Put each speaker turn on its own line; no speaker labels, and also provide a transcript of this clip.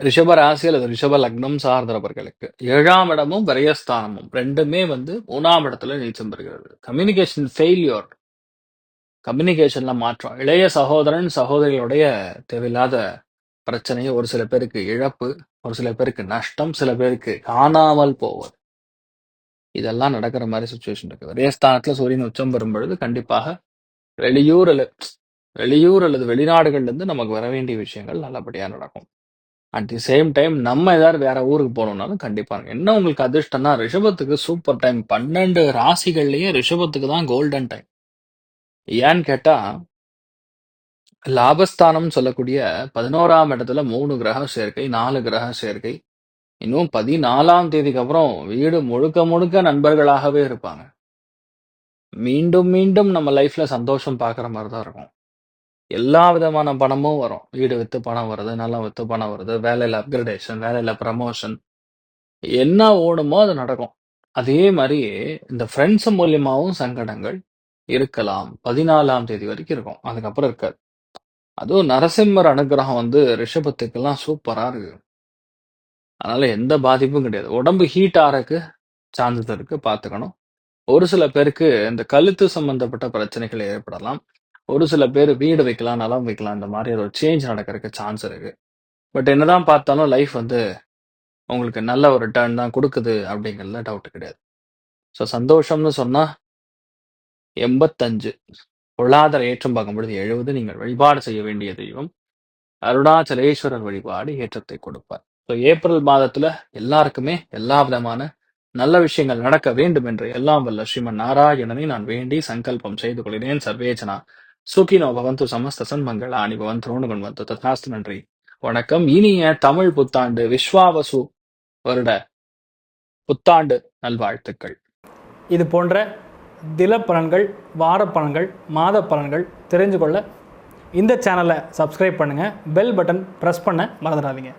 ரிஷப ராசி அல்லது ரிஷப லக்னம் சார்ந்தவர்களுக்கு ஏழாம் இடமும் விரயஸ்தானமும் ரெண்டுமே வந்து மூணாம் இடத்துல நீச்சம் பெறுகிறது. Communication failure. கம்யூனிகேஷன்ல மாற்றம். இளைய சகோதரன், சகோதரிகளுடைய தேவையில்லாத பிரச்சனை, ஒரு சில பேருக்கு இழப்பு, ஒரு சில பேருக்கு நஷ்டம், சில பேருக்கு காணாமல் போவது. இதெல்லாம் நடக்கிற மாதிரி சுச்சுவேஷன் இருக்கு. விரயஸ்தானத்துல சூரியன் உச்சம் பெறும் பொழுது கண்டிப்பாக வெளியூர் அல்ல வெளியூர் அல்லது வெளிநாடுகள்ல இருந்து நமக்கு வர வேண்டிய விஷயங்கள் நல்லபடியா நடக்கும். அட் தி சேம் டைம் நம்ம ஏதாவது வேற ஊருக்கு போணும்னாலும் கண்டிப்பா என்ன உங்களுக்கு அதிர்ஷ்டம்னா ரிஷபத்துக்கு சூப்பர் டைம். 12 ராசிகள்லயே ரிஷபத்துக்கு தான் கோல்டன் டைம். ஏன்னு கேட்டா லாபஸ்தானம்னு சொல்லக்கூடிய 11ஆம் இடத்துல மூணு கிரக சேர்க்கை, நாலு கிரக சேர்க்கை. இன்னும் 14ஆம் தேதிக்கு அப்புறம் வீடு முழுக்க முழுக்க நண்பர்களாகவே இருப்பாங்க. மீண்டும் மீண்டும் நம்ம லைஃப்ல சந்தோஷம் பார்க்குற மாதிரி தான் இருக்கும். எல்லா விதமான பணமும் வரும். வீடு வித்து பணம் வருது, நிலம் வித்து பணம் வருது, வேலையில அப்கிரேடேஷன், வேலையில ப்ரமோஷன். என்ன ஓடுமோ அது நடக்கும். அதே மாதிரி இந்த ஃப்ரெண்ட்ஸ் மூலியமாவும் சங்கடங்கள் இருக்கலாம். 14ஆம் தேதி வரைக்கும் இருக்கும். அதுக்கப்புறம் இருக்காது. அதுவும் நரசிம்மர் அனுக்கிரகம் வந்து ரிஷபத்துக்கெல்லாம் சூப்பரா இருக்கு. அதனால எந்த பாதிப்பும் கிடையாது. உடம்பு ஹீட் ஆறக்கு சான்சஸ் இருக்கு. பார்த்துக்கணும். ஒரு சில பேருக்கு இந்த கழுத்து சம்பந்தப்பட்ட பிரச்சனைகள் ஏற்படலாம். ஒரு சில பேர் வீடு வைக்கலாம், நிலம் வைக்கலாம். இந்த மாதிரி ஒரு சேஞ்ச் நடக்கிறதுக்கு சான்ஸ் இருக்கு. பட் என்னதான் பார்த்தாலும் லைஃப் வந்து உங்களுக்கு நல்ல ஒரு ரிட்டர்ன் தான் கொடுக்குது அப்படிங்கிறதுல டவுட் கிடையாது. ஸோ சந்தோஷம்னு சொன்னா 85 பொருளாதார ஏற்றம் பார்க்கும்பொழுது 70 நீங்கள் வழிபாடு செய்ய வேண்டிய தெய்வம் அருணாச்சலேஸ்வரர் வழிபாடு ஏற்றத்தை கொடுப்பார். ஸோ ஏப்ரல் மாதத்துல எல்லாருக்குமே எல்லா விதமான நல்ல விஷயங்கள் நடக்க வேண்டும் என்று எல்லாம் வல்ல ஸ்ரீமன் நாராயணனை நான் வேண்டி சங்கல்பம் செய்து கொள்கிறேன். சர்வேஜனா சுகினோ பவந்து சமஸ்த சன்மங்களானி பவன் வந்து ததாஸ்து நன்றி. வணக்கம். இனிய தமிழ் புத்தாண்டு விஸ்வாவசு வருட புத்தாண்டு நல்வாழ்த்துக்கள்.
இது போன்ற தில பலன்கள் வார பலன்கள் மாத பலன்கள் தெரிஞ்சு கொள்ள இந்த சேனலை சப்ஸ்கிரைப் பண்ணுங்கள் பெல் பட்டன் ப்ரெஸ் பண்ண மறந்துடாதீங்க.